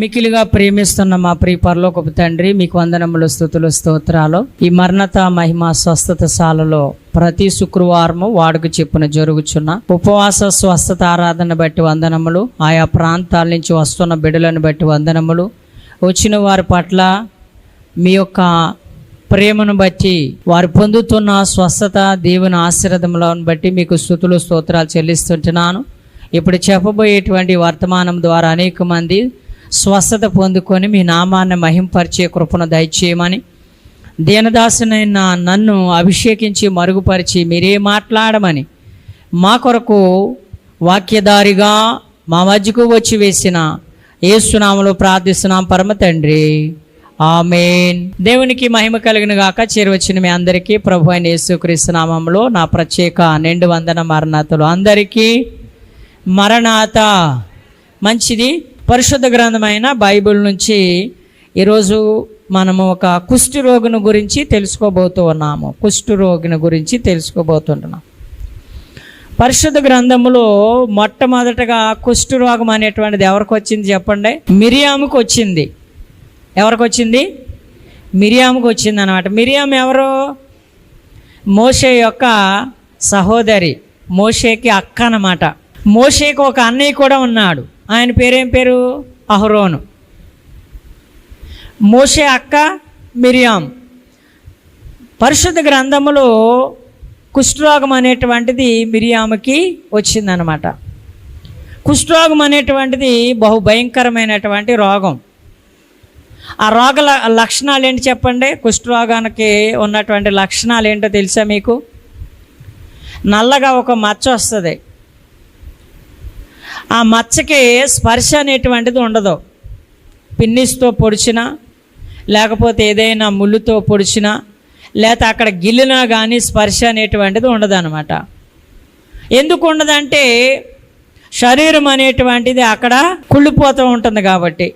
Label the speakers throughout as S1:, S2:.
S1: మికిలిగా ప్రేమిస్తున్న మా ప్రియ పరలోకపు తండ్రి మీకు వందనములు స్థుతులు స్తోత్రాలు. ఈ మరణత మహిమ స్వస్థత శాలలో ప్రతి శుక్రవారము వాడుకు చెప్పున జరుగుచున్న ఉపవాస స్వస్థత ఆరాధన బట్టి వందనములు ఆయా ప్రాంతాల నుంచి వస్తున్న బిడ్డలను బట్టి వందనములు. వచ్చిన వారి పట్ల మీ యొక్క ప్రేమను బట్టి వారు పొందుతున్న స్వస్థత దేవుని ఆశీర్వదములను బట్టి మీకు స్థుతులు స్తోత్రాలు చెల్లిస్తుంటున్నాను. ఇప్పుడు చెప్పబోయేటువంటి వర్తమానం ద్వారా అనేక మంది స్వస్థత పొందుకొని మీ నామాన్ని మహింపరిచే కృపను దయచేయమని. దీనదాసునైన నన్ను అభిషేకించి మరుగుపరిచి మీరే మాట్లాడమని మా కొరకు వాక్యదారిగా మా మధ్యకు వచ్చి వేసిన ఏసునామలో ప్రార్థిస్తున్నాం పరమ తండ్రి. ఆమెన్. దేవునికి మహిమ కలిగిన గాక చేరువచ్చిన మీ అందరికీ ప్రభు అయిన యేసుక్రీస్తునామంలో నా ప్రత్యేక నిండు వందన మరణాతలు. అందరికీ మరణాత. మంచిది. పరిశుద్ధ గ్రంథమైన బైబిల్ నుంచి ఈరోజు మనము ఒక కుష్టి రోగిని గురించి తెలుసుకోబోతూ ఉన్నాము. కుష్టి రోగిని గురించి తెలుసుకోబోతుంటున్నాం. పరిశుద్ధ గ్రంథములో మొట్టమొదటగా కుష్టి రోగం అనేటువంటిది ఎవరికి వచ్చింది చెప్పండి? మిరియాముకు వచ్చింది. ఎవరికి వచ్చింది? మిరియాముకు వచ్చింది అనమాట మిరియాం ఎవరు? మోషే యొక్క సహోదరి. మోషేకి అక్క అన్నమాట. మోషేకి ఒక అన్నయ్య కూడా ఉన్నాడు. ఆయన పేరేం పేరు? అహరోను. మోషే అక్క మిరియాం. పరిశుద్ధ గ్రంథములో కుష్ఠరోగం అనేటువంటిది మిరియాముకి వచ్చిందనమాట కుష్ఠరోగం అనేటువంటిది బహు భయంకరమైనటువంటి రోగం. ఆ రోగ లక్షణాలు ఏంటి చెప్పండి? కుష్ఠరోగానికి ఉన్నటువంటి లక్షణాలు ఏంటో తెలుసా మీకు? నల్లగా ఒక మచ్చ వస్తుంది ఆ మచ్చకి స్పర్శ అనేటువంటిది ఉండదు. పిన్నిస్తో పొడిచినా లేకపోతే ఏదైనా ముళ్ళుతో పొడిచినా లేకపోతే అక్కడ గిల్లినా కానీ స్పర్శ అనేటువంటిది ఉండదనమాట ఎందుకు ఉండదంటే శరీరం అనేటువంటిది అక్కడ కుళ్ళిపోతూ ఉంటుంది కాబట్టి.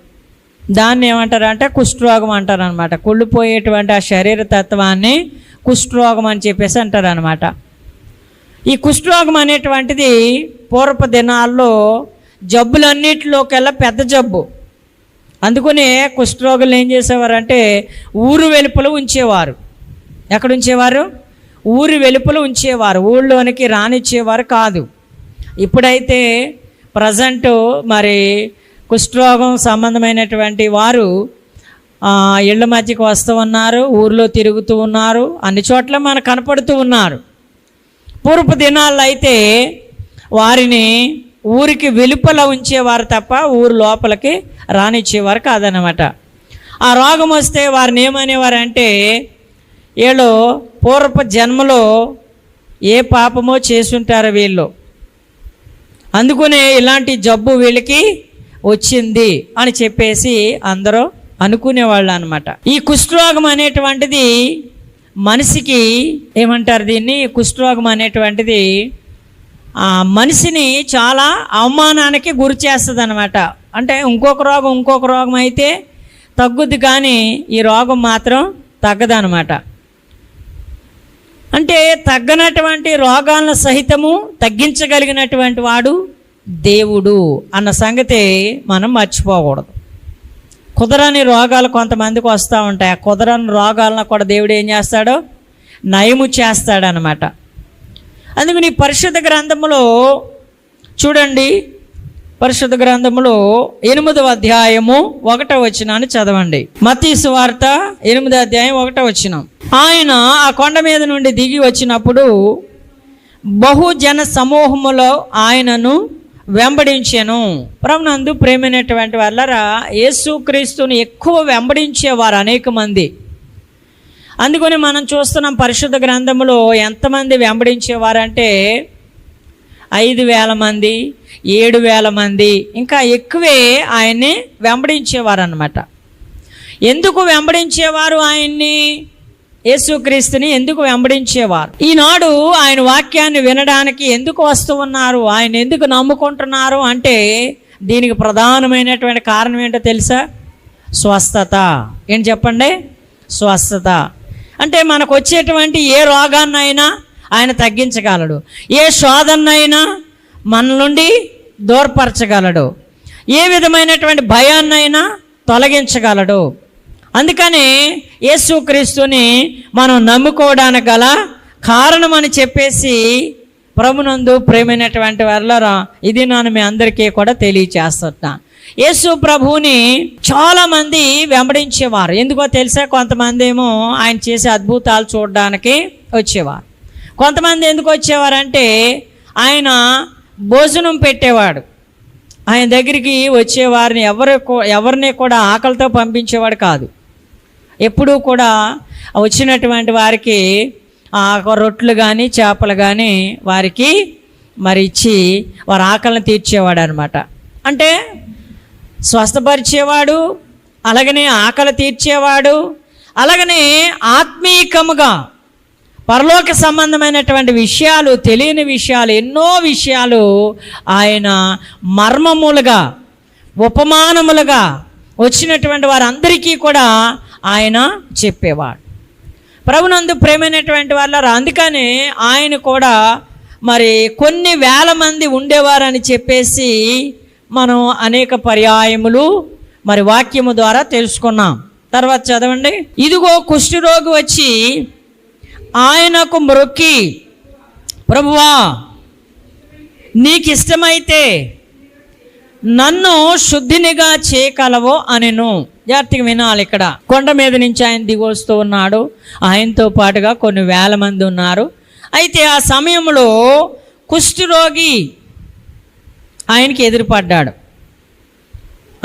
S1: దాన్ని ఏమంటారంటే కుష్ఠరోగం అంటారు అనమాట కుళ్ళిపోయేటువంటి ఆ శరీర తత్వాన్ని కుష్ఠరోగం అని చెప్పేసి అంటారు అనమాట ఈ కుష్ఠరోగం అనేటువంటిది పూర్వపు దినాల్లో జబ్బులన్నిటిలోకెల్లా పెద్ద జబ్బు. అందుకనే కుష్ఠరోగులు ఏం చేసేవారంటే ఊరు వెలుపల ఉంచేవారు. ఎక్కడ ఉంచేవారు ఊరు వెలుపల ఉంచేవారు. ఊళ్ళోనికి రానిచ్చేవారు కాదు. ఇప్పుడైతే ప్రజెంట్ మరి కుష్ఠరోగం సంబంధమైనటువంటి వారు ఇళ్ళ మధ్యకి వస్తూ ఉన్నారు ఊర్లో తిరుగుతూ ఉన్నారు అన్ని చోట్ల మనకు కనపడుతూ ఉన్నారు. పూర్వపు దినాల్లో అయితే వారిని ఊరికి వెలుపల ఉంచేవారు తప్ప ఊరు లోపలికి రానిచ్చేవారు కాదనమాట ఆ రోగం వస్తే వారిని ఏమనేవారంటే వీళ్ళు పూర్వపు జన్మలో ఏ పాపమో చేసుంటారు వీళ్ళు. అందుకునే ఇలాంటి జబ్బు వీళ్ళకి వచ్చింది అని చెప్పేసి అందరూ అనుకునేవాళ్ళు అనమాట ఈ కుష్ఠరోగం అనేటువంటిది మనిషికి ఏమంటారు దీన్ని? కుష్ఠరోగం అనేటువంటిది మనిషిని చాలా అవమానానికి గురి చేస్తుంది అనమాట అంటే ఇంకొక రోగం ఇంకొక రోగం అయితే తగ్గుద్ది కానీ ఈ రోగం మాత్రం తగ్గదనమాట అంటే తగ్గనటువంటి రోగాలను సహితము తగ్గించగలిగినటువంటి వాడు దేవుడు అన్న సంగతి మనం మర్చిపోకూడదు. కుదరని రోగాలు కొంతమందికి వస్తూ ఉంటాయి. ఆ కుదరని రోగాలను కూడా దేవుడు ఏం చేస్తాడో? నయము చేస్తాడనమాట అందుకని ఈ పరిశుద్ధ గ్రంథములో చూడండి. పరిశుద్ధ గ్రంథములో ఎనిమిదవ అధ్యాయము ఒకటో వచ్చినాన్ని చదవండి. మతీసు వార్త ఎనిమిదో అధ్యాయం ఒకటో వచ్చినాం ఆయన ఆ కొండ మీద నుండి దిగి వచ్చినప్పుడు బహుజన సమూహములో ఆయనను వెంబడించాను. ప్రభునందు ప్రేమైనటువంటి వాళ్ళరా యేసుక్రీస్తుని ఎక్కువ వెంబడించేవారు అనేక మంది అందుకని మనం చూస్తున్నాం పరిశుద్ధ గ్రంథంలో ఎంతమంది వెంబడించేవారంటే ఐదు వేల మంది ఏడు వేల మంది ఇంకా ఎక్కువే ఆయన్ని వెంబడించేవారు అనమాట ఎందుకు వెంబడించేవారు ఆయన్ని? యేసుక్రీస్తుని ఎందుకు వెంబడించేవారు? ఈనాడు ఆయన వాక్యాన్ని వినడానికి ఎందుకు వస్తూ ఉన్నారు? ఆయన ఎందుకు నమ్ముకుంటున్నారు? అంటే దీనికి ప్రధానమైనటువంటి కారణం ఏంటో తెలుసా? స్వస్థత. ఏంటి చెప్పండి? స్వస్థత. అంటే మనకు వచ్చేటువంటి ఏ రోగాన్నైనా ఆయన తగ్గించగలడు. ఏ శోధన్నైనా మన నుండి దూరపరచగలడు. ఏ విధమైనటువంటి భయాన్నైనా తొలగించగలడు. అందుకని యేసుక్రీస్తుని మనం నమ్ముకోవడానికి గల కారణం అని చెప్పేసి ప్రభునందు ప్రేమైనటువంటి వాళ్ళరా ఇది నేను మీ అందరికీ కూడా తెలియచేస్తున్నాను యేసు ప్రభువుని చాలామంది వెంబడించేవారు. ఎందుకో తెలుసా? కొంతమంది ఏమో ఆయన చేసే అద్భుతాలు చూడడానికి వచ్చేవారు. కొంతమంది ఎందుకు వచ్చేవారంటే ఆయన భోజనం పెట్టేవాడు. ఆయన దగ్గరికి వచ్చేవారిని ఎవరు ఎవరిని కూడా ఆకలితో పంపించేవాడు కాదు. ఎప్పుడూ కూడా వచ్చినటువంటి వారికి ఆ రొట్లు కానీ చేపలు కానీ వారికి మరి ఇచ్చి వారి ఆకలిని తీర్చేవాడు అనమాట అంటే స్వస్థపరిచేవాడు అలాగనే ఆకలి తీర్చేవాడు అలాగనే ఆత్మీకముగా పరలోక సంబంధమైనటువంటి విషయాలు తెలియని విషయాలు ఎన్నో విషయాలు ఆయన మర్మములుగా ఉపమానములుగా వచ్చినటువంటి వారందరికీ కూడా ఆయన చెప్పేవాడు. ప్రభునందు ప్రేమైనటువంటి వాళ్ళ అందుకనే ఆయన కూడా మరి కొన్ని వేల మంది ఉండేవారని చెప్పేసి మనం అనేక పర్యాయములు మరి వాక్యము ద్వారా తెలుసుకున్నాం. తర్వాత చదవండి. ఇదిగో కుష్ఠరోగి వచ్చి ఆయనకు మ్రొక్కి ప్రభువా నీకు ఇష్టమైతే నన్ను శుద్ధినిగా చేయగలవో అనెను. జాగ్రత్తగా వినాలి ఇక్కడ. కొండ మీద నుంచి ఆయన దిగొస్తూ ఉన్నాడు. ఆయనతో పాటుగా కొన్ని వేల మంది ఉన్నారు. అయితే ఆ సమయంలో కుష్ఠరోగి ఆయనకి ఎదురుపడ్డాడు.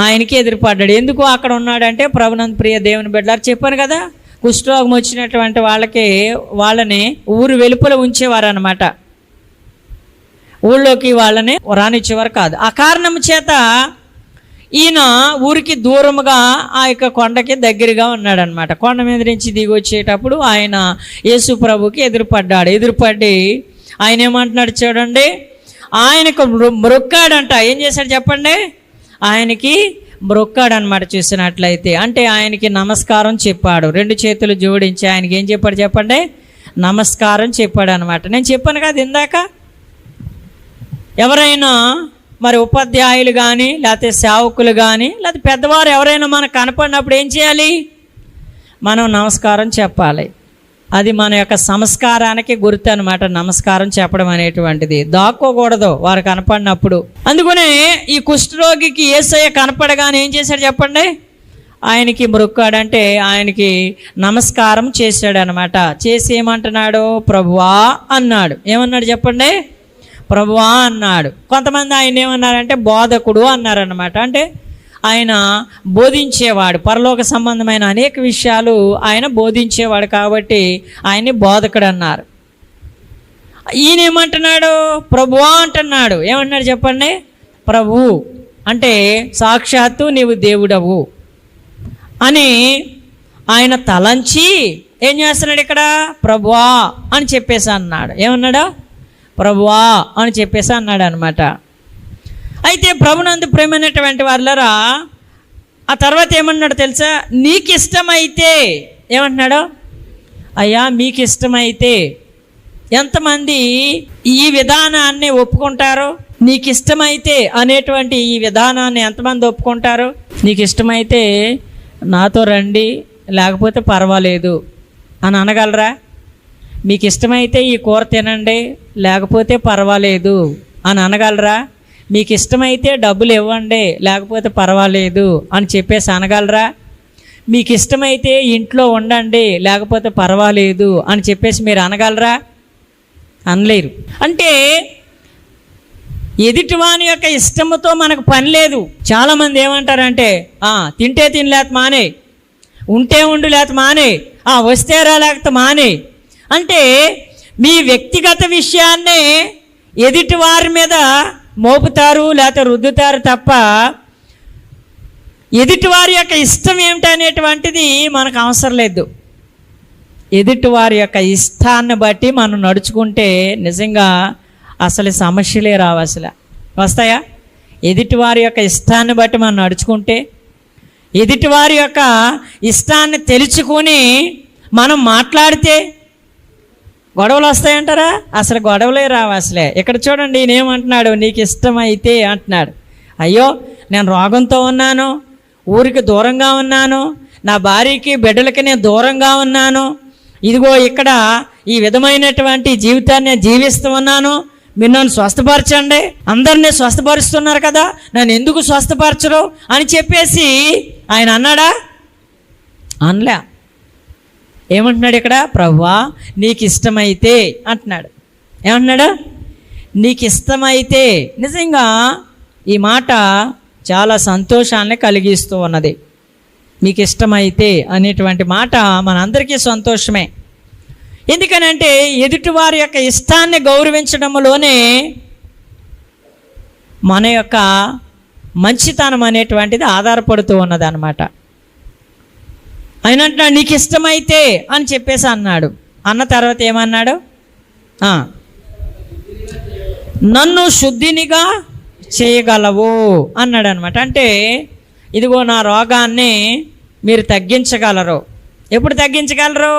S1: ఆయనకి ఎదురుపడ్డాడు. ఎందుకు అక్కడ ఉన్నాడంటే ప్రభునంద్ ప్రియ దేవుని బిడ్డలారు చెప్పాను కదా కుష్ఠరోగం వచ్చినటువంటి వాళ్ళకి వాళ్ళని ఊరు వెలుపల ఉంచేవారు అనమాట ఊళ్ళోకి వాళ్ళని రానిచ్చేవారు కాదు. ఆ కారణం చేత ఈయన ఊరికి దూరముగా ఆ యొక్క కొండకి దగ్గరగా ఉన్నాడనమాట కొండ మీద నుంచి దిగి వచ్చేటప్పుడు ఆయన యేసు ప్రభుకి ఎదురుపడ్డాడు. ఎదురుపడి ఆయన ఏమంటున్నాడు చూడండి ఆయనకు మ్రొక్కాడంట ఏం చేశాడు చెప్పండి? ఆయనకి మ్రొక్కాడనమాట చూసినట్లయితే. అంటే ఆయనకి నమస్కారం చెప్పాడు. రెండు చేతులు జోడించి ఆయనకి ఏం చెప్పాడు చెప్పండి? నమస్కారం చెప్పాడు అనమాట నేను చెప్పాను కదా ఇందాక? ఎవరైనా మరి ఉపాధ్యాయులు కానీ లేకపోతే సేవకులు కానీ లేకపోతే పెద్దవారు ఎవరైనా మనకు కనపడినప్పుడు ఏం చేయాలి? మనం నమస్కారం చెప్పాలి. అది మన యొక్క సంస్కారానికి గుర్తు అనమాట నమస్కారం చెప్పడం అనేటువంటిది. దాక్కోకూడదు వారు కనపడినప్పుడు. అందుకనే ఈ కుష్ఠరోగికి ఏసయ్య కనపడగానే ఏం చేశాడు చెప్పండి? ఆయనకి మృక్కాడంటే ఆయనకి నమస్కారం చేశాడు అనమాట చేసి ఏమంటున్నాడు? ప్రభువా అన్నాడు. ఏమన్నాడు చెప్పండి? ప్రభువా అన్నాడు. కొంతమంది ఆయన ఏమన్నారంటే బోధకుడు అన్నారనమాట అంటే ఆయన బోధించేవాడు. పరలోక సంబంధమైన అనేక విషయాలు ఆయన బోధించేవాడు కాబట్టి ఆయన్ని బోధకుడు అన్నారు ఈయన ఏమంటున్నాడు ప్రభువా అంటున్నాడు. ఏమన్నాడు చెప్పండి? ప్రభు. అంటే సాక్షాత్తు నీవు దేవుడవు అని ఆయన తలంచి ఏం చేస్తున్నాడు ఇక్కడ? ప్రభువా అని చెప్పేసి అన్నాడు. ఏమన్నాడు? ప్రభువా అని చెప్పేసి అన్నాడు అనమాట అయితే ప్రభునందు ప్రేమైనటువంటి వాళ్ళరా ఆ తర్వాత ఏమన్నాడు తెలుసా? నీకు ఇష్టమైతే ఏమంటున్నాడు? అయ్యా మీకు ఇష్టమైతే ఎంతమంది ఈ విధానాన్ని ఒప్పుకుంటారు? నీకు ఇష్టమైతే అనేటువంటి ఈ విధానాన్ని ఎంతమంది ఒప్పుకుంటారు? నీకు ఇష్టమైతే నాతో రండి లేకపోతే పర్వాలేదు అని అనగలరా? మీకు ఇష్టమైతే ఈ కూర తినండి లేకపోతే పర్వాలేదు అని అనగలరా? మీకు ఇష్టమైతే డబ్బులు ఇవ్వండి లేకపోతే పర్వాలేదు అని చెప్పేసి అనగలరా? మీకు ఇష్టమైతే ఇంట్లో ఉండండి లేకపోతే పర్వాలేదు అని చెప్పేసి మీరు అనగలరా? అనలేరు. అంటే ఎదుటివాని యొక్క ఇష్టముతో మనకు పని లేదు. చాలామంది ఏమంటారంటే తింటే తినలేక మానే ఉంటే ఉండు లేక మానే వస్తే రా మానే. అంటే మీ వ్యక్తిగత విషయాన్నే ఎదుటి వారి మీద మోపుతారు లేకపోతే రుద్దుతారు తప్ప ఎదుటివారి యొక్క ఇష్టం ఏమిటి అనేటువంటిది మనకు అవసరం లేదు. ఎదుటివారి యొక్క ఇష్టాన్ని బట్టి మనం నడుచుకుంటే నిజంగా అసలు సమస్యలే రావు అసలు. వస్తాయా? ఎదుటివారి యొక్క ఇష్టాన్ని బట్టి మనం నడుచుకుంటే ఎదుటివారి యొక్క ఇష్టాన్ని తెలుసుకొని మనం మాట్లాడితే గొడవలు వస్తాయంటారా? అసలు గొడవలే రావు అసలే. ఇక్కడ చూడండి నేనేమంటున్నాడు నీకు ఇష్టమైతే అంటున్నాడు. అయ్యో నేను రోగంతో ఉన్నాను ఊరికి దూరంగా ఉన్నాను నా భార్యకి బిడ్డలకి నేను దూరంగా ఉన్నాను. ఇదిగో ఇక్కడ ఈ విధమైనటువంటి జీవితాన్ని నేను జీవిస్తూ ఉన్నాను. మీరు నన్ను స్వస్థపరచండి. అందరినీ స్వస్థపరుస్తున్నారు కదా. నన్ను ఎందుకు స్వస్థపరచరు? అని చెప్పేసి ఆయన అన్నాడా? అనలే. ఏమంటున్నాడు ఇక్కడ? ప్రవ్వా నీకు ఇష్టమైతే అంటున్నాడు. ఏమంటున్నాడు? నీకు ఇష్టమైతే నిజంగా ఈ మాట చాలా సంతోషాన్ని కలిగిస్తూ ఉన్నది. మీకు ఇష్టమైతే అనేటువంటి మాట మనందరికీ సంతోషమే. ఎందుకనంటే ఎదుటివారి యొక్క ఇష్టాన్ని గౌరవించడంలోనే మన యొక్క మంచితనం అనేటువంటిది ఆధారపడుతూ ఉన్నదనమాట ఆయన అంటున్నాడు నీకు ఇష్టమైతే అని చెప్పేసి అన్నాడు. అన్న తర్వాత ఏమన్నాడు? నన్ను శుద్ధినిగా చేయగలవు అన్నాడు అనమాట అంటే ఇదిగో నా రోగాన్ని మీరు తగ్గించగలరు. ఎప్పుడు తగ్గించగలరు?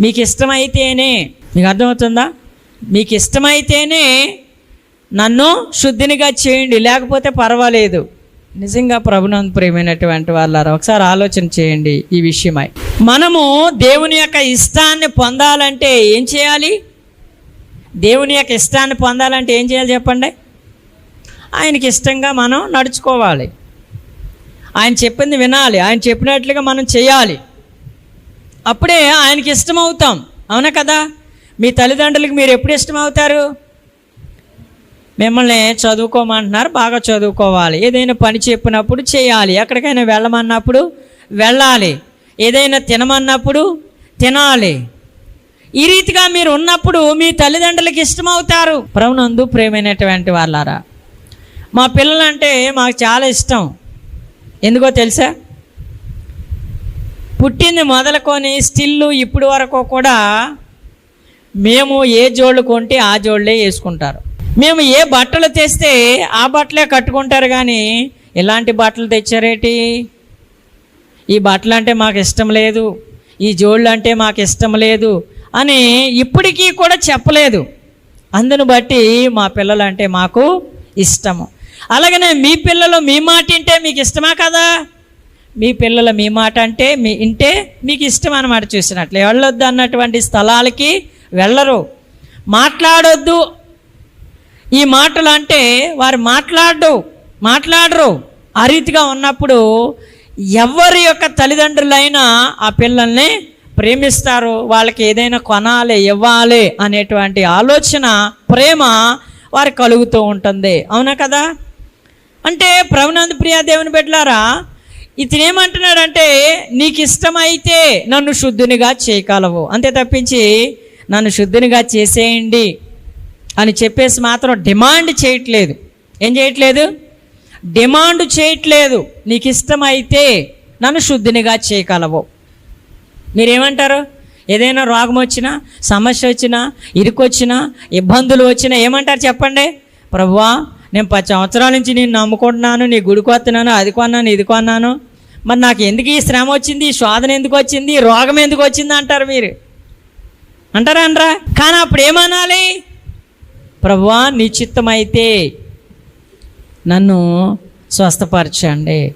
S1: మీకు ఇష్టమైతేనే మీకు అర్థమవుతుందా మీకు ఇష్టమైతేనే నన్ను శుద్ధినిగా చేయండి. లేకపోతే పర్వాలేదు. నిజంగా ప్రభునందు ప్రేమైనటువంటి వాళ్ళారా ఒకసారి ఆలోచన చేయండి ఈ విషయమై. మనము దేవుని యొక్క ఇష్టాన్ని పొందాలంటే ఏం చేయాలి? దేవుని యొక్క ఇష్టాన్ని పొందాలంటే ఏం చేయాలి చెప్పండి? ఆయనకి ఇష్టంగా మనం నడుచుకోవాలి. ఆయన చెప్పింది వినాలి ఆయన చెప్పినట్లుగా మనం చేయాలి. అప్పుడే ఆయనకి ఇష్టం అవుతాం అవునా కదా? మీ తల్లిదండ్రులకు మీరు ఎప్పుడు ఇష్టం అవుతారు మిమ్మల్ని చదువుకోమంటున్నారు బాగా చదువుకోవాలి. ఏదైనా పని చెప్పినప్పుడు చేయాలి. ఎక్కడికైనా వెళ్ళమన్నప్పుడు వెళ్ళాలి. ఏదైనా తినమన్నప్పుడు తినాలి. ఈ రీతిగా మీరు ఉన్నప్పుడు మీ తల్లిదండ్రులకి ఇష్టమవుతారు. ప్రభునందు ప్రేమైనటువంటి వాళ్ళారా మా పిల్లలంటే మాకు చాలా ఇష్టం. ఎందుకో తెలుసా? పుట్టింది మొదలుకొని స్టిల్లు ఇప్పటి వరకు కూడా మేము ఏ జోళ్ళు కొంటే ఆ జోళ్ళే వేసుకుంటారు. మేము ఏ బట్టలు తెస్తే ఆ బట్టలే కట్టుకుంటారు కానీ ఇలాంటి బట్టలు తెచ్చారేటి? ఈ బట్టలు అంటే మాకు ఇష్టం లేదు ఈ జోళ్ళు అంటే మాకు ఇష్టం లేదు అని ఇప్పటికీ కూడా చెప్పలేదు. అందును బట్టి మా పిల్లలు అంటే మాకు ఇష్టము. అలాగనే మీ పిల్లలు మీ మాట వింటే మీకు ఇష్టమా కదా? మీ పిల్లలు మీ మాట అంటే మీ ఇంటే మీకు ఇష్టం అన్నమాట చూసినట్లు. వెళ్ళొద్దు అన్నటువంటి స్థలాలకి వెళ్ళరు. మాట్లాడొద్దు ఈ మాటలు అంటే వారు మాట్లాడు మాట్లాడరు. ఆ రీతిగా ఉన్నప్పుడు ఎవరి యొక్క తల్లిదండ్రులైనా ఆ పిల్లల్ని ప్రేమిస్తారు వాళ్ళకి ఏదైనా కొనాలి ఇవ్వాలి అనేటువంటి ఆలోచన ప్రేమ వారు కలుగుతూ ఉంటుంది. అవునా కదా? అంటే ప్రభునంద ప్రియా దేవుని బిడ్డలారా ఇతను ఏమంటున్నాడంటే నీకు ఇష్టమైతే నన్ను శుద్ధునిగా చేయగలవు. అంతే తప్పించి నన్ను శుద్ధునిగా చేసేయండి. అని చెప్పేసి మాత్రం డిమాండ్ చేయట్లేదు. ఏం చేయట్లేదు? డిమాండ్ చేయట్లేదు. నీకు ఇష్టమైతే నన్ను శుద్ధినిగా చేయగలవు. మీరేమంటారు? ఏదైనా రోగం వచ్చినా సమస్య వచ్చినా ఇరుకొచ్చినా ఇబ్బందులు వచ్చినా ఏమంటారు చెప్పండి? ప్రభువా నేను పది సంవత్సరాల నుంచి నేను నమ్ముకుంటున్నాను నీ గుడికి వస్తున్నాను అది కొన్నాను ఇది కొన్నాను. మరి నాకు ఎందుకు ఈ శ్రమ వచ్చింది? ఈ శోధన ఎందుకు వచ్చింది? రోగం ఎందుకు వచ్చింది? అంటారు మీరు. అంటారా అనరా కానీ అప్పుడు ఏమనాలి ప్రభువా నిశ్చిత్తమైతే నన్ను స్వస్థపరచండి.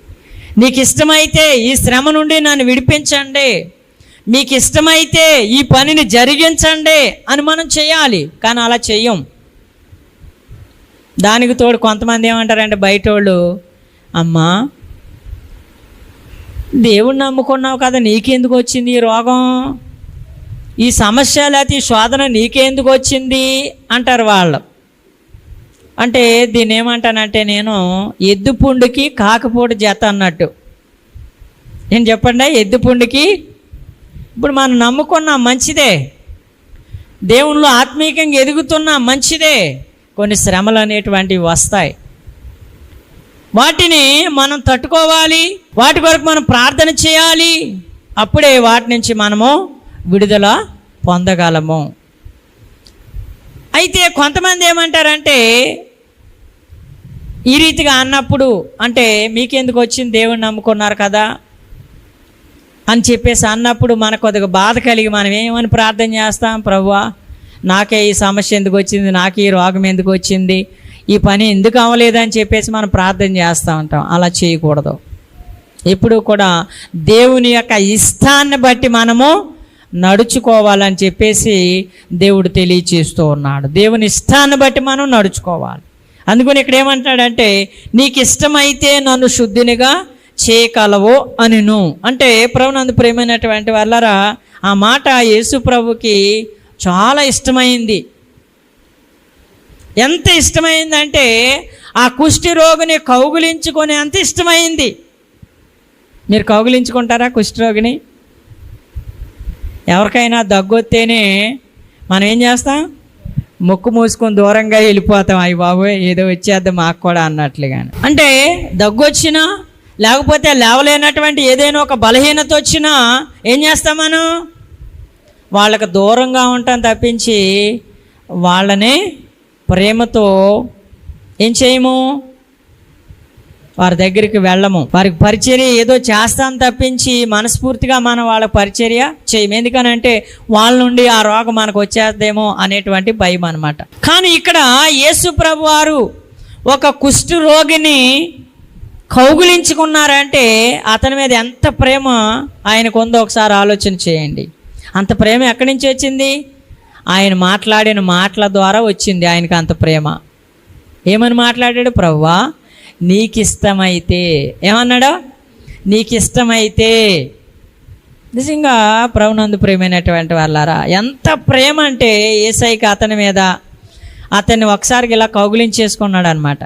S1: నీకు ఇష్టమైతే ఈ శ్రమ నుండి నన్ను విడిపించండి. మీకు ఇష్టమైతే ఈ పనిని జరిగించండి అని మనం చేయాలి కానీ అలా చెయ్యం. దానికి తోడు కొంతమంది ఏమంటారంటే బయట వాళ్ళు అమ్మా దేవుణ్ణి నమ్ముకున్నావు కదా నీకెందుకు వచ్చింది ఈ రోగం? ఈ సమస్య లేకపోతే ఈ శోధన నీకెందుకు వచ్చింది? అంటారు వాళ్ళు. అంటే దీన్ని ఏమంటానంటే నేను ఎద్దు పుండుకి కాకపోటు జత అన్నట్టు. నేను చెప్పండి ఎద్దు పుండుకి ఇప్పుడు మనం నమ్ముకున్నాం మంచిదే. దేవుళ్ళు ఆత్మీయంగా ఎదుగుతున్నా మంచిదే. కొన్ని శ్రమలు అనేటువంటివి వస్తాయి. వాటిని మనం తట్టుకోవాలి. వాటి కొరకు మనం ప్రార్థన చేయాలి. అప్పుడే వాటి నుంచి మనము విడుదల పొందగలము. అయితే కొంతమంది ఏమంటారంటే ఈ రీతిగా అన్నప్పుడు అంటే మీకెందుకు వచ్చింది దేవుణ్ణి నమ్ముకున్నారు కదా? అని చెప్పేసి అన్నప్పుడు మనకు కొద్దిగా బాధ కలిగి మనం ఏమని ప్రార్థన చేస్తాం? ప్రభువా నాకే ఈ సమస్య ఎందుకు వచ్చింది? నాకే ఈ రోగం ఎందుకు వచ్చింది? ఈ పని ఎందుకు అవ్వలేదని చెప్పేసి మనం ప్రార్థన చేస్తూ ఉంటాం. అలా చేయకూడదు. ఎప్పుడు కూడా దేవుని యొక్క ఇష్టాన్ని బట్టి మనము నడుచుకోవాలని చెప్పేసి దేవుడు తెలియచేస్తూ ఉన్నాడు. దేవుని ఇష్టాన్ని బట్టి మనం నడుచుకోవాలి. అందుకని ఇక్కడ ఏమంటాడంటే నీకు ఇష్టమైతే నన్ను శుద్ధినిగా చేయగలవు అనిను. అంటే ప్రభునందు ప్రేమైనటువంటి వాళ్ళరా ఆ మాట యేసు ప్రభుకి చాలా ఇష్టమైంది. ఎంత ఇష్టమైందంటే ఆ కుష్టి రోగిని కౌగులించుకొని అంత ఇష్టమైంది. మీరు కౌగులించుకుంటారా కుష్ఠరోగిని ఎవరికైనా దగ్గొత్తేనే మనం ఏం చేస్తాం? ముక్కు మూసుకొని దూరంగా వెళ్ళిపోతాం. అయ్యి బాబు ఏదో వచ్చేద్దాం మాకు కూడా అన్నట్లుగాని. అంటే దగ్గు వచ్చినా లేకపోతే లేవలేనటువంటి ఏదైనా ఒక బలహీనత వచ్చినా ఏం చేస్తాం మనం? వాళ్ళకి దూరంగా ఉంటాం తప్పించి వాళ్ళని ప్రేమతో ఏం చేయము? వారి దగ్గరికి వెళ్ళము. వారికి పరిచర్య ఏదో చేస్తాం తప్పించి మనస్ఫూర్తిగా మనం వాళ్ళ పరిచర్య చేయము ఎందుకనంటే వాళ్ళ నుండి ఆ రోగం మనకు వచ్చేద్దేమో అనేటువంటి భయం అనమాట కానీ ఇక్కడ యేసు ప్రభు వారు ఒక కుష్టు రోగిని కౌగులించుకున్నారంటే అతని మీద ఎంత ప్రేమ ఆయనకు ఉందో ఒకసారి ఆలోచన చేయండి. అంత ప్రేమ ఎక్కడి నుంచి వచ్చింది? ఆయన మాట్లాడిన మాటల ద్వారా వచ్చింది ఆయనకు అంత ప్రేమ. ఏమని మాట్లాడాడు? ప్రవ్వా నీకిష్టమైతే. ఏమన్నాడు? నీకిష్టమైతే. నిజంగా ప్రభునందు ప్రేమైనటువంటి వాళ్ళారా ఎంత ప్రేమ అంటే ఏసైకి అతని మీద అతన్ని ఒకసారికి ఇలా కౌగులించేసుకున్నాడు అనమాట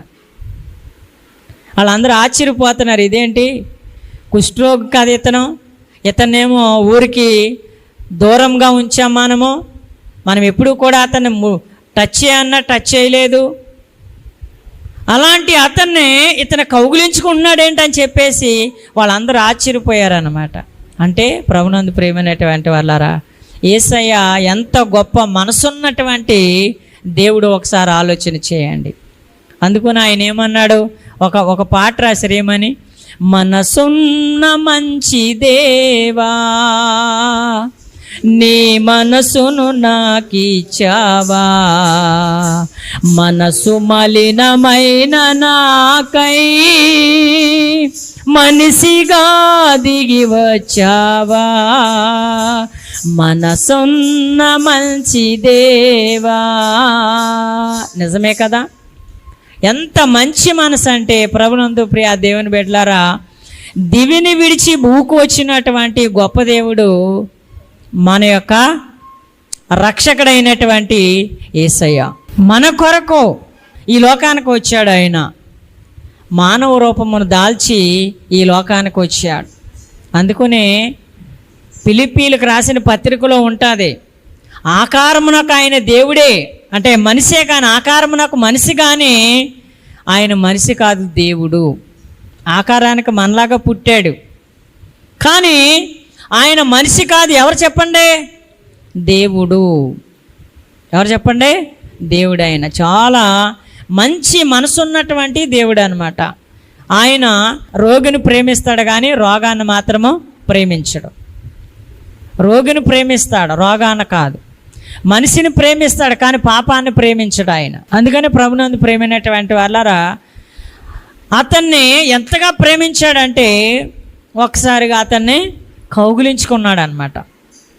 S1: వాళ్ళందరూ ఆశ్చర్యపోతున్నారు ఇదేంటి? కుష్ఠరోగి కాదు ఇతను. ఇతనేమో ఊరికి దూరంగా ఉంచాం మనము. మనం ఎప్పుడూ కూడా అతన్ని టచ్ చేయన్నా టచ్ చేయలేదు. అలాంటి అతన్ని ఇతను కౌగులించుకుంటున్నాడేంటని చెప్పేసి వాళ్ళందరూ ఆశ్చర్యపోయారన్నమాట. అంటే ప్రభునందు ప్రేమైనటువంటి వాళ్ళారా ఏసయ్య ఎంత గొప్ప మనసున్నటువంటి దేవుడు ఒకసారి ఆలోచన చేయండి. అందుకని ఆయన ఏమన్నాడు ఒక ఒక పాట రాశారు ఏమని? మనసున్న మంచి దేవా నీ మనసును నాకిచ్చావా? మనసు మలినమైన నాకై మనిషిగా దిగి వచ్చావా? మనసున్న మంచి దేవా? నిజమే కదా? ఎంత మంచి మనసు అంటే ప్రభునందు ప్రియ దేవుని బిడ్డలారా దివిని విడిచి భూకు వచ్చినటువంటి గొప్ప దేవుడు మన యొక్క రక్షకుడైనటువంటి ఏసయ్య. మన కొరకు ఈ లోకానికి వచ్చాడు ఆయన. మానవ రూపమును దాల్చి ఈ లోకానికి వచ్చాడు. అందుకనే పిలిపీలకు రాసిన పత్రికలో ఉంటుంది ఆకారమునకు ఆయన దేవుడే. అంటే మనిషే కానీ ఆకారమునకు మనిషి కానీ ఆయన మనిషి కాదు దేవుడు. ఆకారానికి మనలాగా పుట్టాడు. కానీ ఆయన మనిషి కాదు ఎవరు చెప్పండి? దేవుడు. ఎవరు చెప్పండి? దేవుడు ఆయన చాలా మంచి మనసున్నటువంటి దేవుడు అనమాట ఆయన రోగిని ప్రేమిస్తాడు కానీ రోగాన్ని మాత్రము ప్రేమించడు. రోగిని ప్రేమిస్తాడు రోగాన్ని కాదు. మనిషిని ప్రేమిస్తాడు కానీ పాపాన్ని ప్రేమించడు ఆయన. అందుకని ప్రభునందు ప్రేమైనటువంటి వాళ్ళరా అతన్ని ఎంతగా ప్రేమించాడంటే ఒకసారిగా అతన్ని కౌగులించుకున్నాడు అనమాట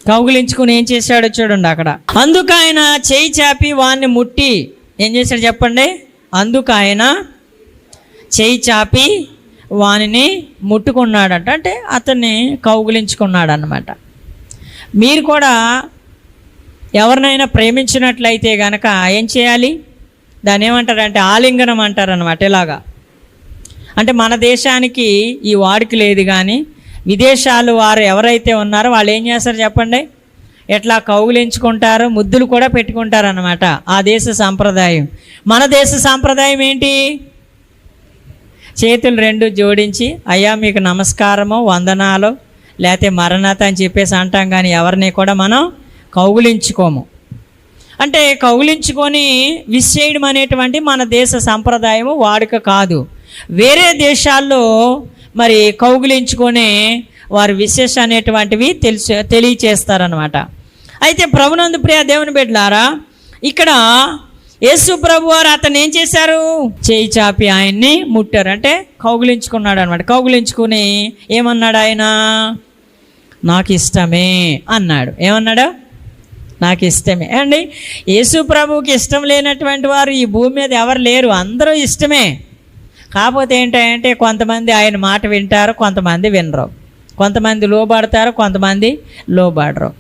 S1: కౌగులించుకుని ఏం చేశాడో చూడండి అక్కడ. అందుకు ఆయన చేయి చాపి వాణ్ణి ముట్టి ఏం చేశాడు చెప్పండి? అందుకు ఆయన చేయి చాపి వానిని ముట్టుకున్నాడట. అంటే అతన్ని కౌగులించుకున్నాడు అనమాట మీరు కూడా ఎవరినైనా ప్రేమించినట్లయితే గనక ఏం చేయాలి? దాన్ని ఏమంటారంటే ఆలింగనం అంటారనమాట ఇలాగా. అంటే మన దేశానికి ఈ వాడికి లేదు కానీ విదేశాలు వారు ఎవరైతే ఉన్నారో వాళ్ళు ఏం చేస్తారు చెప్పండి? ఎట్లా కౌగులించుకుంటారు? ముద్దులు కూడా పెట్టుకుంటారు అనమాట ఆ దేశ సాంప్రదాయం. మన దేశ సాంప్రదాయం ఏంటి? చేతులు రెండు జోడించి అయ్యా మీకు నమస్కారము వందనాలు లేకపోతే మరణత అని చెప్పేసి అంటాం కానీ ఎవరిని కూడా మనం కౌగులించుకోము. అంటే కౌగులించుకొని విష్ చేయడం అనేటువంటి మన దేశ సంప్రదాయము వాడుక కాదు. వేరే దేశాల్లో మరి కౌగులించుకొని వారి విశేష అనేటువంటివి తెలుసు తెలియచేస్తారనమాట అయితే ప్రభునందు ప్రియ దేవుని బిడ్డలారా ఇక్కడ యేసు ప్రభు వారు అతను ఏం చేశారు? చేయి చాపి ఆయన్ని ముట్టారు. అంటే కౌగులించుకున్నాడు అనమాట కౌగులించుకుని ఏమన్నాడు ఆయన? నాకు ఇష్టమే అన్నాడు. ఏమన్నాడు? నాకు ఇష్టమే అండి యేసు ప్రభువుకి ఇష్టం లేనటువంటి వారు ఈ భూమి మీద ఎవరు లేరు? అందరూ ఇష్టమే. కాకపోతే ఏంటంటే కొంతమంది ఆయన మాట వింటారు కొంతమంది వినరు. కొంతమంది లోబడతారు కొంతమంది లోబడరు.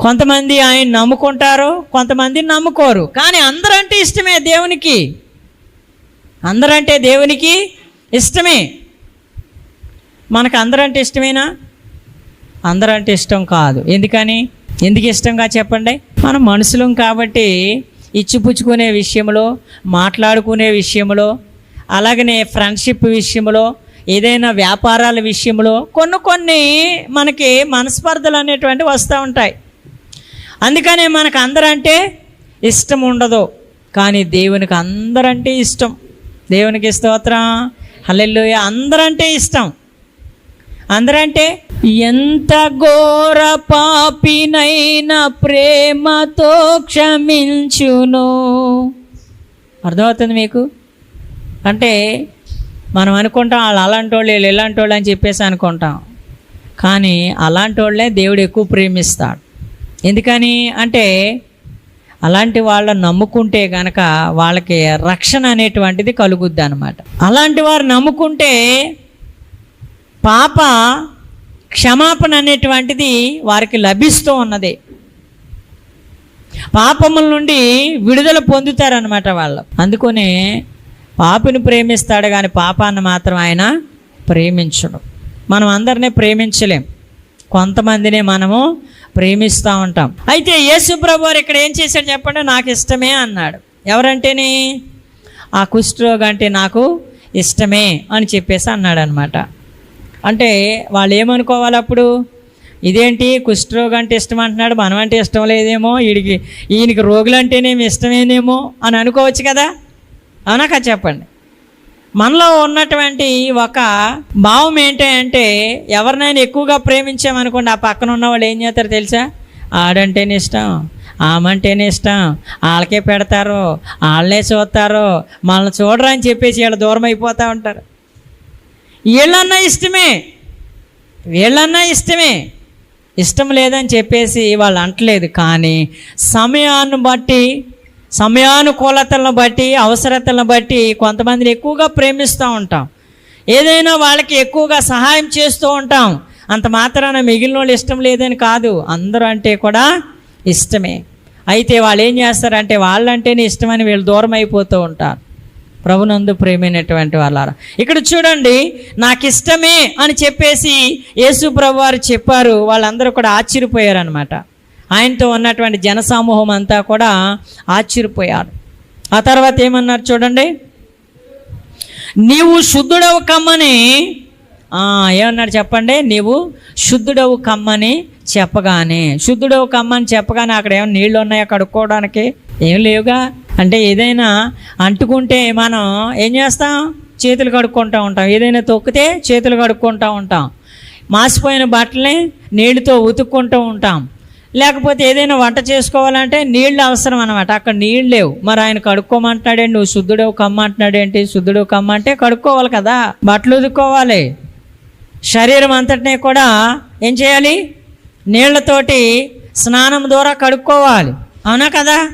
S1: కొంతమంది ఆయన నమ్ముకుంటారు కొంతమంది నమ్ముకోరు. కానీ అందరంటే ఇష్టమే దేవునికి. అందరంటే దేవునికి ఇష్టమే. మనకు అందరంటే ఇష్టమేనా? అందరంటే ఇష్టం కాదు. ఎందుకని? ఎందుకు ఇష్టంగా చెప్పండి? మనం మనుషులం కాబట్టి ఇచ్చిపుచ్చుకునే విషయంలో మాట్లాడుకునే విషయంలో అలాగనే ఫ్రెండ్షిప్ విషయంలో ఏదైనా వ్యాపారాల విషయంలో కొన్ని కొన్ని మనకి మనస్పర్ధలు అనేటువంటి వస్తూ ఉంటాయి. అందుకనే మనకు అందరంటే ఇష్టం ఉండదు. కానీ దేవునికి అందరంటే ఇష్టం. దేవునికి స్తోత్రం. హల్లెలూయ. అందరంటే ఇష్టం. అందరంటే ఎంత ఘోర పాపినైనా ప్రేమతో క్షమించును. అర్థమవుతుంది మీకు? అంటే మనం అనుకుంటాం వాళ్ళు అలాంటి వాళ్ళు వీళ్ళు ఇలాంటి వాళ్ళు అని చెప్పేసి అనుకుంటాం. కానీ అలాంటి వాళ్ళే దేవుడు ఎక్కువ ప్రేమిస్తాడు. ఎందుకని అంటే అలాంటి వాళ్ళని నమ్ముకుంటే గనక వాళ్ళకి రక్షణ అనేటువంటిది కలుగుద్ది అనమాట అలాంటి వారు నమ్ముకుంటే పాప క్షమాపణ అనేటువంటిది వారికి లభిస్తూ ఉన్నది. పాపముల నుండి విడుదల పొందుతారనమాట వాళ్ళు. అందుకనే పాపిని ప్రేమిస్తాడు కానీ పాపాన్ని మాత్రం ఆయన ప్రేమించడు. మనం అందరినీ ప్రేమించలేం. కొంతమందినే మనము ప్రేమిస్తూ ఉంటాం. అయితే యేసు ప్రభు వారు ఇక్కడ ఏం చేశాడు చెప్పండి? నాకు ఇష్టమే అన్నాడు. ఎవరంటేని? ఆ కుష్ఠరోగ అంటే నాకు ఇష్టమే అని చెప్పేసి అన్నాడు అనమాట అంటే వాళ్ళు ఏమనుకోవాలి అప్పుడు? ఇదేంటి? కుష్ఠరోగం అంటే ఇష్టం అంటున్నాడు మనం అంటే ఇష్టం లేదేమో వీడికి ఈయనకి రోగులంటేనేమి ఇష్టమేనేమో అని అనుకోవచ్చు కదా? అవునా కదా చెప్పండి. మనలో ఉన్నటువంటి ఒక భావం ఏంటంటే ఎవరినైనా ఎక్కువగా ప్రేమించామనుకోండి ఆ పక్కన ఉన్న వాళ్ళు ఏం చేస్తారు తెలుసా? ఆడంటేనే ఇష్టం ఆమంటేనే ఇష్టం వాళ్ళకే పెడతారు వాళ్ళనే చూస్తారు మనల్ని చూడరా అని చెప్పేసి వీళ్ళు దూరం అయిపోతూ ఉంటారు. వీళ్ళన్నా ఇష్టమే వీళ్ళన్నా ఇష్టమే ఇష్టం లేదని చెప్పేసి వాళ్ళు అంటలేదు. కానీ సమయాన్ని బట్టి సమయానుకూలతలను బట్టి అవసరతలను బట్టి కొంతమందిని ఎక్కువగా ప్రేమిస్తూ ఉంటాం. ఏదైనా వాళ్ళకి ఎక్కువగా సహాయం చేస్తూ ఉంటాం. అంత మాత్రాన మిగిలిన వాళ్ళు ఇష్టం లేదని కాదు. అందరూ అంటే కూడా ఇష్టమే. అయితే వాళ్ళు ఏం చేస్తారంటే వాళ్ళంటేనే ఇష్టమని వీళ్ళు దూరం అయిపోతూ ఉంటారు. ప్రభునందు ప్రేమైనటువంటి వాళ్ళారా. ఇక్కడ చూడండి నాకు ఇష్టమే అని చెప్పేసి యేసు ప్రభు వారు చెప్పారు. వాళ్ళందరూ కూడా ఆశ్చర్యపోయారు అనమాట ఆయనతో ఉన్నటువంటి జనసమూహం అంతా కూడా ఆశ్చర్యపోయారు. ఆ తర్వాత ఏమన్నారు చూడండి? నీవు శుద్ధుడవు కమ్మని ఏమన్నాడు చెప్పండి? నీవు శుద్ధుడవు కమ్మని చెప్పగానే శుద్ధుడవు కమ్మని చెప్పగానే అక్కడ ఏమైనా నీళ్ళు ఉన్నాయో కడుక్కోవడానికి? ఏం లేవుగా. అంటే ఏదైనా అంటుకుంటే మనం ఏం చేస్తాం? చేతులు కడుక్కుంటూ ఉంటాం. ఏదైనా తొక్కితే చేతులు కడుక్కుంటూ ఉంటాం. మాసిపోయిన బట్టల్ని నీళ్ళతో ఉతుక్కుంటూ ఉంటాం. లేకపోతే ఏదైనా వంట చేసుకోవాలంటే నీళ్ళు అవసరం అనమాట అక్కడ నీళ్ళు లేవు. మరి ఆయన కడుక్కోమంటున్నాడేంటి నువ్వు శుద్ధుడవు కమ్మంటున్నాడేంటి శుద్ధుడు కమ్మ అంటే కడుక్కోవాలి కదా. బట్టలు ఉదుక్కోవాలి శరీరం అంతటినీ కూడా ఏం చేయాలి? నీళ్ళతోటి స్నానం ద్వారా కడుక్కోవాలి. అవునా కదా?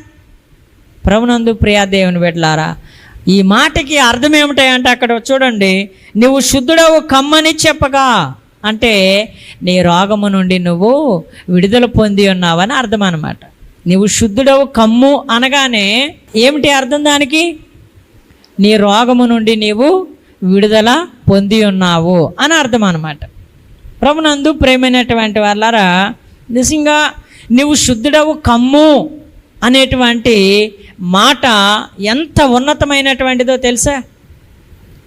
S1: ప్రభునందు ప్రియా దేవుని బిడ్డలారా ఈ మాటకి అర్థం ఏమిటాయంటే అక్కడ చూడండి. నువ్వు శుద్ధుడవు కమ్మని చెప్పగా. అంటే నీ రోగము నుండి నువ్వు విడుదల పొంది ఉన్నావని అర్థం అనమాట నువ్వు శుద్ధుడవు కమ్ము అనగానే ఏమిటి అర్థం దానికి? నీ రోగము నుండి నీవు విడుదల పొంది ఉన్నావు అని అర్థం అనమాట ప్రభునందు ప్రేమైనటువంటి వాళ్ళారా నిజంగా నువ్వు శుద్ధుడవు కమ్ము అనేటువంటి మాట ఎంత ఉన్నతమైనటువంటిదో తెలుసా?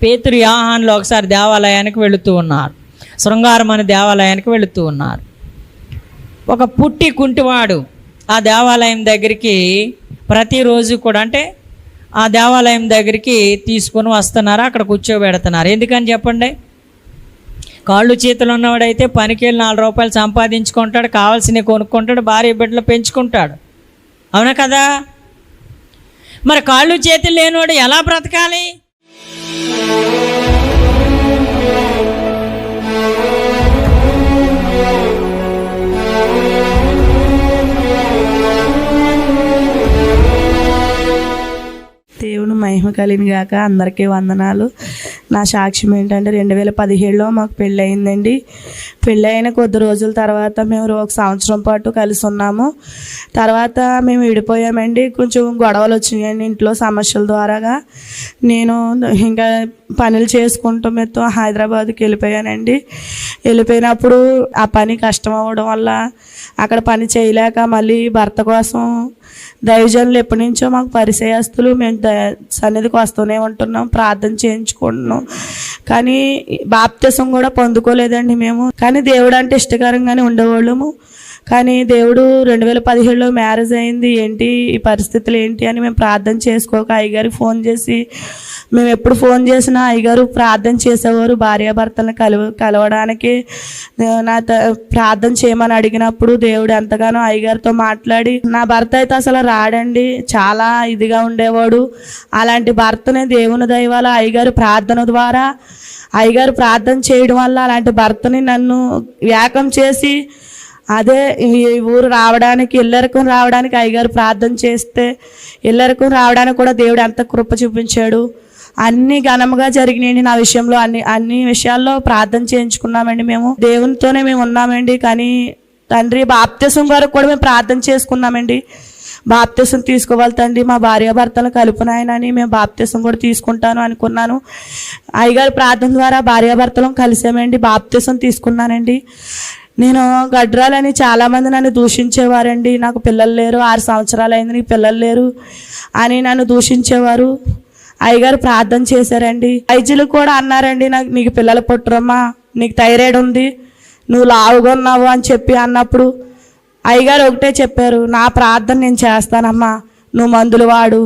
S1: పేతురు యాహాన్లో ఒకసారి దేవాలయానికి వెళుతూ ఉన్నారు. శృంగారం అనే దేవాలయానికి వెళుతూ ఉన్నారు. ఒక పుట్టి కుంటివాడు ఆ దేవాలయం దగ్గరికి ప్రతిరోజు కూడా అంటే ఆ దేవాలయం దగ్గరికి తీసుకొని వస్తున్నారు అక్కడ కూర్చోబెడుతున్నారు. ఎందుకని చెప్పండి? కాళ్ళు చేతులు ఉన్నవాడైతే పనికి వెళ్ళి నాలుగు రూపాయలు సంపాదించుకుంటాడు కావాల్సినవి కొనుక్కుంటాడు భార్య బిడ్డలు పెంచుకుంటాడు. అవునా కదా? మరి కాళ్ళు చేతులు లేనివాడు ఎలా బ్రతకాలి?
S2: మహిమ కలిగినగాక అందరికీ వందనాలు. నా సాక్ష్యం ఏంటంటే రెండు వేల పదిహేడులో మాకు పెళ్ళి అయిందండి పెళ్ళి అయిన కొద్ది రోజుల తర్వాత మేము ఒక సంవత్సరం పాటు కలిసి ఉన్నాము. తర్వాత మేము విడిపోయామండి. కొంచెం గొడవలు వచ్చినాయండి ఇంట్లో సమస్యల ద్వారాగా. నేను ఇంకా పనులు చేసుకుంటూ మొత్తం హైదరాబాద్కి వెళ్ళిపోయానండి. వెళ్ళిపోయినప్పుడు ఆ పని కష్టం అవ్వడం వల్ల అక్కడ పని చేయలేక మళ్ళీ భర్త కోసం దైవజనులు ఎప్పటి నుంచో మాకు పరిచయస్తులు. మేము ద సన్నిధికి వస్తూనే ఉంటున్నాం ప్రార్థన చేయించుకుంటున్నాం. కానీ బాప్తిసం కూడా పొందుకోలేదండి మేము. కానీ దేవుడు అంటే ఇష్టకరంగానే ఉండేవాళ్ళము. కానీ దేవుడు రెండు వేల పదిహేడులో మ్యారేజ్ అయింది. ఏంటి? ఈ పరిస్థితులు ఏంటి అని మేము ప్రార్థన చేసుకోక అయ్యగారికి ఫోన్ చేసి మేము ఎప్పుడు ఫోన్ చేసినా అయ్యగారు ప్రార్థన చేసేవారు. భార్యాభర్తలను కలవ కలవడానికి నా ప్రార్థన చేయమని అడిగినప్పుడు దేవుడు ఎంతగానో అయ్యగారితో మాట్లాడి నా భర్త అయితే అసలు రాడండి. చాలా ఇదిగా ఉండేవాడు. అలాంటి భర్తనే దేవుని దైవాల అయ్యగారు ప్రార్థన ద్వారా అయ్యగారు ప్రార్థన చేయడం వల్ల అలాంటి భర్తని నన్ను ఏకం చేసి అదే ఈ ఊరు రావడానికి ఇల్లరికం రావడానికి అయ్యగారు ప్రార్థన చేస్తే ఇల్లరికం రావడానికి కూడా దేవుడు ఎంత కృప చూపించాడు. అన్ని ఘనముగా జరిగినాయండి నా విషయంలో. అన్ని అన్ని విషయాల్లో ప్రార్థన చేయించుకున్నామండి మేము. దేవునితోనే మేము ఉన్నామండి కానీ తండ్రి బాప్త్యసం వరకు కూడా మేము ప్రార్థన చేసుకున్నామండి. బాప్త్యసం తీసుకోవాలి తండ్రి మా భార్యాభర్తలు కలుపునాయనని మేము బాప్త్యసం కూడా తీసుకుంటాను అనుకున్నాను. అయ్యగారి ప్రార్థన ద్వారా భార్యాభర్తలను కలిసామండి బాప్త్యసం తీసుకున్నానండి. నేను గడ్రాలని చాలామంది నన్ను దూషించేవారండి. నాకు పిల్లలు లేరు ఆరు సంవత్సరాలు అయింది నీకు పిల్లలు లేరు అని నన్ను దూషించేవారు. అయ్యగారు ప్రార్థన చేశారండి. వైద్యులు కూడా అన్నారండి నాకు నీకు పిల్లలు పుట్టరమ్మా నీకు థైరాయిడ్ ఉంది నువ్వు లావుగా ఉన్నావు అని చెప్పి అన్నప్పుడు అయ్యగారు ఒకటే చెప్పారు నా ప్రార్థన నేను చేస్తానమ్మా నువ్వు మందులు వాడు.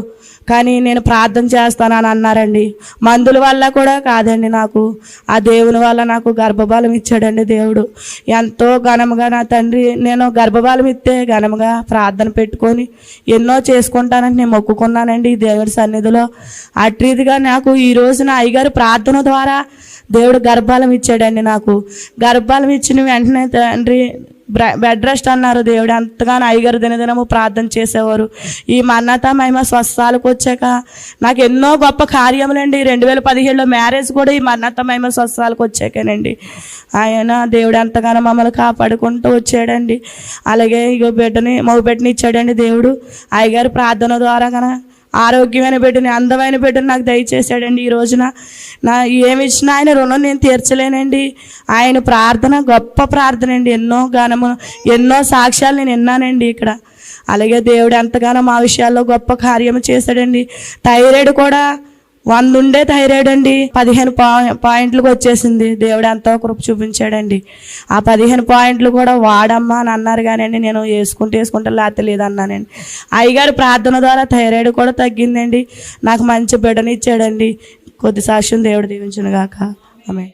S2: కానీ నేను ప్రార్థన చేస్తానని అన్నారండి. మందుల వల్ల కూడా కాదండి నాకు. ఆ దేవుని వల్ల నాకు గర్భబలం ఇచ్చాడండి దేవుడు. ఎంతో ఘనముగా నా తండ్రి నేను గర్భబాలం ఇస్తే ఘనముగా ప్రార్థన పెట్టుకొని ఎన్నో చేసుకుంటానని నేను మొక్కుకున్నానండి ఈ దేవుడి సన్నిధిలో. అట్రీతిగా నాకు ఈ రోజున అయ్యగారు ప్రార్థన ద్వారా దేవుడు గర్భాలం ఇచ్చాడండి నాకు. గర్భాలం ఇచ్చిన వెంటనే తండ్రి బెడ్ రెస్ట్ అన్నారు దేవుడు. ఎంతగానో అయ్యగారు దినదినము ప్రార్థన చేసేవారు. ఈ మన్నత మహిమ స్వస్థాలకు వచ్చాక నాకు ఎన్నో గొప్ప కార్యములండి. రెండు వేల పదిహేడులో మ్యారేజ్ కూడా ఈ మన్నత మహిమ స్వస్థాలకు వచ్చాకేనండి ఆయన దేవుడు ఎంతగానో మమ్మల్ని కాపాడుకుంటూ వచ్చాడండి. అలాగే ఇగో బిడ్డని మగ బిడ్డని ఇచ్చాడండి దేవుడు. అయ్యగారు ప్రార్థన ద్వారా కన ఆరోగ్యమైన బిడ్డని అందమైన బిడ్డను నాకు దయచేశాడండి ఈ రోజున. నా ఏమి ఇచ్చినా ఆయన రుణం నేను తీర్చలేనండి. ఆయన ప్రార్థన గొప్ప ప్రార్థన అండి. ఎన్నో గానము ఎన్నో సాక్ష్యాలు నేను విన్నానండి ఇక్కడ. అలాగే దేవుడు ఎంతగానో మా విషయాల్లో గొప్ప కార్యము చేశాడండి. థైరాయిడ్ కూడా వంద ఉండే థైరాయిడ్ అండి పదిహేను పా- పాయింట్లకు వచ్చేసింది. దేవుడు ఎంతో కృప చూపించాడండి. ఆ పదిహేను పాయింట్లు కూడా వాడమ్మా అని అన్నారు కానీ నేను వేసుకుంటే వేసుకుంటే లేకపోతే లేదన్నానండి. అయ్యగారు ప్రార్థన ద్వారా థైరాయిడ్ కూడా తగ్గిందండి. నాకు మంచి బిడ్డనిచ్చాడండి. కొద్ది సాక్ష్యం దేవుడు దీవించును గాక ఆమె